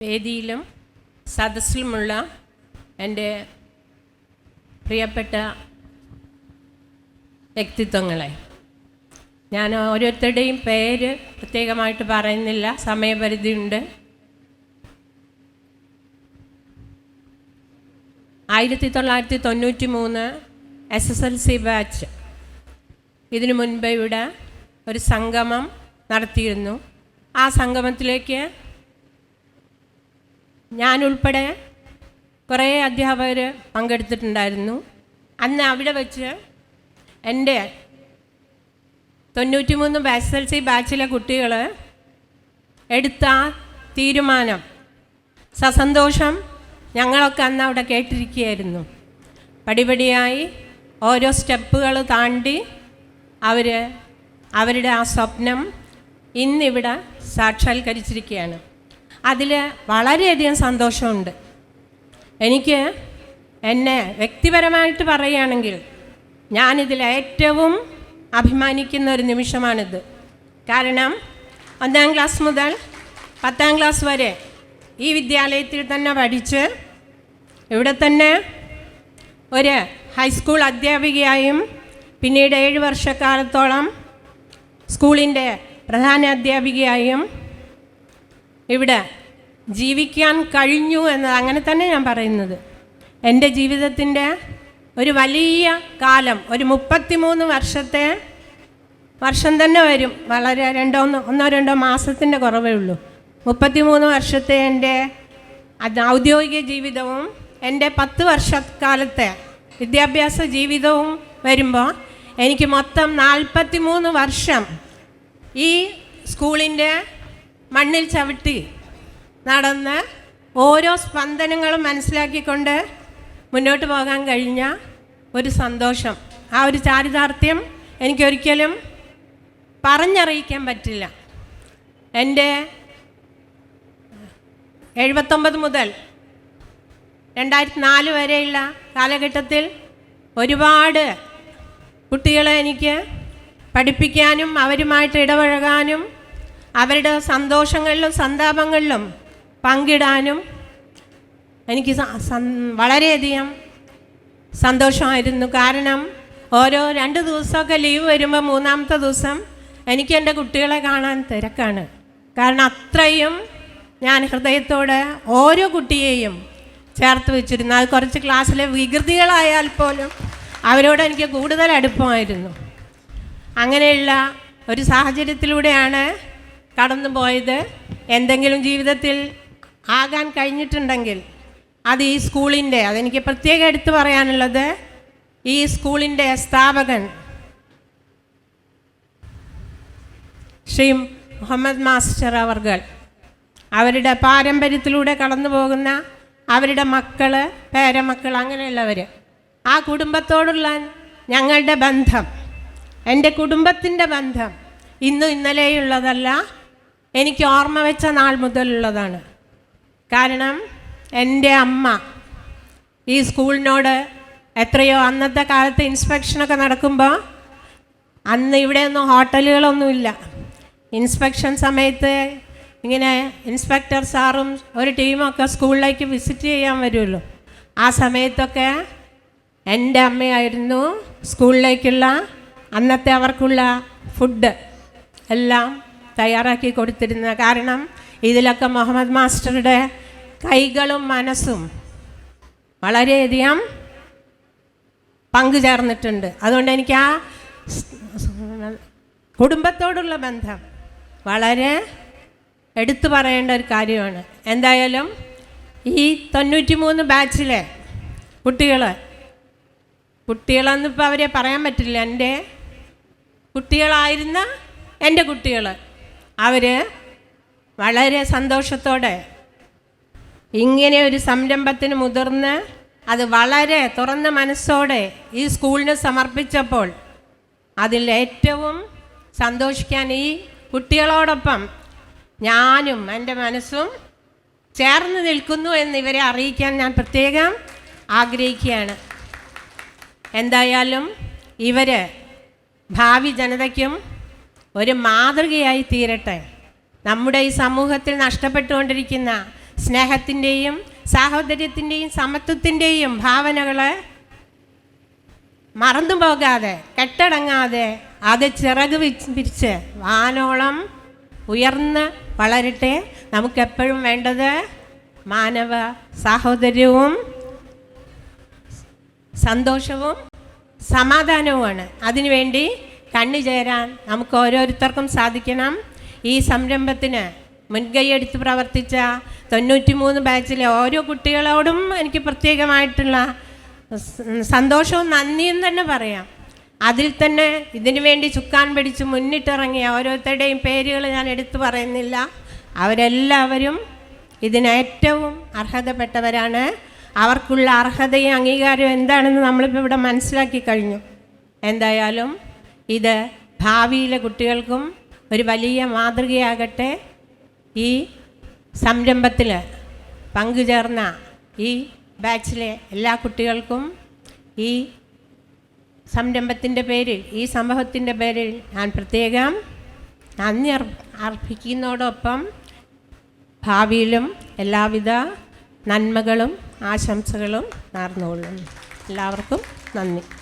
വേദിയിലും സദസ്സിലുമുള്ള എന്റെ പ്രിയപ്പെട്ട വ്യക്തിത്വങ്ങളെ. ഞാൻ ഓരോരുത്തരുടെയും പേര് പ്രത്യേകമായിട്ട് പറയുന്നില്ല സമയപരിധിയുണ്ട് ആയിരത്തി തൊള്ളായിരത്തി തൊണ്ണൂറ്റി മൂന്ന് S S L C batch ഇതിനു മുൻപ് ഇവിടെ ഒരു സംഗമം നടത്തിയിരുന്നു. ആ സംഗമത്തിലേക്ക് ഞാൻ ഉൾപ്പെടെ കുറേ അധ്യാപകർ പങ്കെടുത്തിട്ടുണ്ടായിരുന്നു. അന്ന് അവിടെ വെച്ച് എന്റെ തൊണ്ണൂറ്റി മൂന്ന് എസ് എൽ സി ബാച്ചിലെ കുട്ടികൾ എടുത്ത തീരുമാനം സസന്തോഷം ഞങ്ങളൊക്കെ അന്ന് അവിടെ കേട്ടിരിക്കുകയായിരുന്നു. പടിപടിയായി ഓരോ സ്റ്റെപ്പുകൾ താണ്ടി അവർ അവരുടെ ആ സ്വപ്നം ഇന്നിവിടെ സാക്ഷാത്കരിച്ചിരിക്കുകയാണ്. അതിൽ വളരെയധികം സന്തോഷമുണ്ട്. എനിക്ക് എന്നെ വ്യക്തിപരമായിട്ട് പറയുകയാണെങ്കിൽ ഞാനിതിൽ ഏറ്റവും അഭിമാനിക്കുന്ന ഒരു നിമിഷമാണിത്. കാരണം ഒന്നാം ക്ലാസ് മുതൽ പത്താം ക്ലാസ് വരെ ഈ വിദ്യാലയത്തിൽ തന്നെ പഠിച്ച് ഇവിടെ തന്നെ ഒരു ഹൈസ്കൂൾ അധ്യാപികയായും പിന്നീട് ഏഴ് വർഷക്കാലത്തോളം സ്കൂളിന്റെ പ്രധാന അധ്യാപികയായും ഇവിടെ ജീവിക്കാൻ കഴിഞ്ഞു എന്നത് അങ്ങനെ തന്നെ ഞാൻ പറയുന്നത്. എന്റെ ജീവിതത്തിന്റെ ഒരു വലിയ കാലം ഒരു മുപ്പത്തിമൂന്ന് വർഷത്തെ വർഷം തന്നെ വരും. വളരെ രണ്ടോ ഒന്നോ രണ്ടോ മാസത്തിന്റെ കുറവേ ഉള്ളൂ. മുപ്പത്തിമൂന്ന് വർഷത്തെ എന്റെ ഔദ്യോഗിക ജീവിതവും എന്റെ പത്ത് വർഷക്കാലത്തെ വിദ്യാഭ്യാസ ജീവിതവും വരുമ്പോൾ എനിക്ക് മൊത്തം നാൽപ്പത്തി മൂന്ന് വർഷം ഈ സ്കൂളിന്റെ മണ്ണിൽ ചവിട്ടി നടന്ന് ഓരോ സ്പന്ദനങ്ങളും മനസ്സിലാക്കിക്കൊണ്ട് മുന്നോട്ട് പോകാൻ കഴിഞ്ഞ ഒരു സന്തോഷം. ആ ഒരു ചാരിതാർത്ഥ്യം എനിക്കൊരിക്കലും പറഞ്ഞറിയിക്കാൻ പറ്റില്ല. എന്റെ എഴുപത്തൊമ്പത് മുതൽ രണ്ടായിരത്തി നാല് വരെയുള്ള കാലഘട്ടത്തിൽ ഒരുപാട് കുട്ടികളെ എനിക്ക് പഠിപ്പിക്കാനും അവരുമായിട്ട് ഇടപഴകാനും അവരുടെ സന്തോഷങ്ങളിലും സന്താപങ്ങളിലും പങ്കിടാനും എനിക്ക് വളരെയധികം സന്തോഷമായിരുന്നു. കാരണം ഓരോ രണ്ട് ദിവസമൊക്കെ ലീവ് വരുമ്പോൾ മൂന്നാമത്തെ ദിവസം എനിക്ക് എന്റെ കുട്ടികളെ കാണാൻ തിരക്കാണ്. കാരണം അത്രയും ഞാൻ ഹൃദയത്തോടെ ഓരോ കുട്ടിയെയും ചേർത്ത് വെച്ചിരുന്നു. അത് കുറച്ച് ക്ലാസ്സിലെ വികൃതികളായാൽ പോലും അവരോട് എനിക്ക് കൂടുതൽ അടുപ്പമായിരുന്നു. അങ്ങനെയുള്ള ഒരു സാഹചര്യത്തിലൂടെയാണ് കടന്നു പോയത് എന്തെങ്കിലും ജീവിതത്തിൽ ആകാൻ കഴിഞ്ഞിട്ടുണ്ടെങ്കിൽ അത് ഈ സ്കൂളിന്റെ അതെനിക്ക് പ്രത്യേകം എടുത്തു പറയാനുള്ളത് ഈ സ്കൂളിന്റെ സ്ഥാപകൻ ശ്രീ മുഹമ്മദ് മാസ്റ്റർ അവർകൾ അവരുടെ പാരമ്പര്യത്തിലൂടെ കടന്നു പോകുന്ന അവരുടെ മക്കൾ പേരമക്കൾ അങ്ങനെയുള്ളവർ ആ കുടുംബത്തോടുള്ള ഞങ്ങളുടെ ബന്ധം എന്റെ കുടുംബത്തിന്റെ ബന്ധം ഇന്നും ഇന്നലെയുള്ളതല്ല എനിക്ക് ഓർമ്മ വെച്ച നാൾ മുതലുള്ളതാണ്. കാരണം എന്റെ അമ്മ ഈ സ്കൂളിനോട് എത്രയോ അന്നത്തെ കാലത്ത് ഇൻസ്പെക്ഷനൊക്കെ നടക്കുമ്പോൾ അന്ന് ഇവിടെ ഒന്നും ഹോട്ടലുകളൊന്നുമില്ല. ഇൻസ്പെക്ഷൻ സമയത്ത് ഇങ്ങനെ ഇൻസ്പെക്ടർ സാറും ഒരു ടീമൊക്കെ സ്കൂളിലേക്ക് വിസിറ്റ് ചെയ്യാൻ വരുമല്ലോ. ആ സമയത്തൊക്കെ എന്റെ അമ്മയായിരുന്നു സ്കൂളിലേക്കുള്ള അന്നത്തെ അവർക്കുള്ള ഫുഡ് എല്ലാം തയ്യാറാക്കി കൊടുത്തിരുന്നത് കാരണം ഇതിലൊക്കെ മുഹമ്മദ് മാസ്റ്ററുടെ കൈകളും മനസ്സും വളരെയധികം പങ്കുചേർന്നിട്ടുണ്ട്. അതുകൊണ്ട് എനിക്ക് ആ കുടുംബത്തോടുള്ള ബന്ധം വളരെ എടുത്തു പറയേണ്ട ഒരു കാര്യമാണ്. എന്തായാലും ഈ തൊണ്ണൂറ്റി മൂന്ന് ബാച്ചിലെ കുട്ടികൾ കുട്ടികളെന്നിപ്പോൾ അവരെ പറയാൻ പറ്റില്ല. എന്റെ കുട്ടികളായിരുന്ന എന്റെ കുട്ടികൾ അവർ വളരെ സന്തോഷത്തോടെ ഇങ്ങനെ ഒരു സംരംഭത്തിന് മുതിർന്ന് അത് വളരെ തുറന്ന മനസ്സോടെ ഈ സ്കൂളിന് സമർപ്പിച്ചപ്പോൾ അതിൽ ഏറ്റവും സന്തോഷിക്കാൻ ഈ കുട്ടികളോടൊപ്പം ഞാനും എന്റെ മനസ്സും ചേർന്ന് നിൽക്കുന്നു എന്ന് ഇവരെ അറിയിക്കാൻ ഞാൻ പ്രത്യേകം ആഗ്രഹിക്കുകയാണ്. എന്തായാലും ഇവർ ഭാവി ജനതയ്ക്കും ഒരു മാതൃകയായി തീരട്ടെ. നമ്മുടെ ഈ സമൂഹത്തിൽ നഷ്ടപ്പെട്ടുകൊണ്ടിരിക്കുന്ന സ്നേഹത്തിന്റെയും സാഹോദര്യത്തിന്റെയും സമത്വത്തിന്റെയും ഭാവനകളെ മറന്നു പോകാതെ കെട്ടടങ്ങാതെ അത് ചിറക് വിരിച്ച് വാനോളം ഉയർന്ന് വളരട്ടെ. നമുക്കെപ്പോഴും വേണ്ടത് മാനവ സാഹോദര്യവും സന്തോഷവും സമാധാനവുമാണ്. അതിനുവേണ്ടി കണ്ണു ചേരാൻ നമുക്ക് ഓരോരുത്തർക്കും സാധിക്കണം. ഈ സംരംഭത്തിന് മുൻകൈയെടുത്ത് പ്രവർത്തിച്ച തൊണ്ണൂറ്റി മൂന്ന് ബാച്ചിലെ ഓരോ കുട്ടികളോടും എനിക്ക് പ്രത്യേകമായിട്ടുള്ള സന്തോഷവും നന്ദിയും തന്നെ പറയാം. അതിൽ തന്നെ ഇതിനു വേണ്ടി ചുക്കാൻ പിടിച്ച് മുന്നിട്ടിറങ്ങിയ ഓരോരുത്തരുടെയും പേരുകൾ ഞാൻ എടുത്തു പറയുന്നില്ല. അവരെല്ലാവരും ഇതിന് ഏറ്റവും അർഹതപ്പെട്ടവരാണ്. അവർക്കുള്ള അർഹതയും അംഗീകാരവും എന്താണെന്ന് നമ്മളിപ്പോൾ ഇവിടെ മനസ്സിലാക്കി കഴിഞ്ഞു. എന്തായാലും ഇത് ഭാവിയിലെ കുട്ടികൾക്കും ഒരു വലിയ മാതൃകയാകട്ടെ. ഈ സംരംഭത്തിൽ പങ്കുചേർന്ന ഈ ബാച്ചിലെ എല്ലാ കുട്ടികൾക്കും ഈ സംരംഭത്തിന്റെ പേരിൽ ഈ സംഭവത്തിന്റെ പേരിൽ ഞാൻ പ്രത്യേകം നന്ദി അർ അർപ്പിക്കുന്നതോടൊപ്പം ഭാവിയിലും എല്ലാവിധ നന്മകളും ആശംസകളും നേർന്നുകൊള്ളുന്നു. എല്ലാവർക്കും നന്ദി.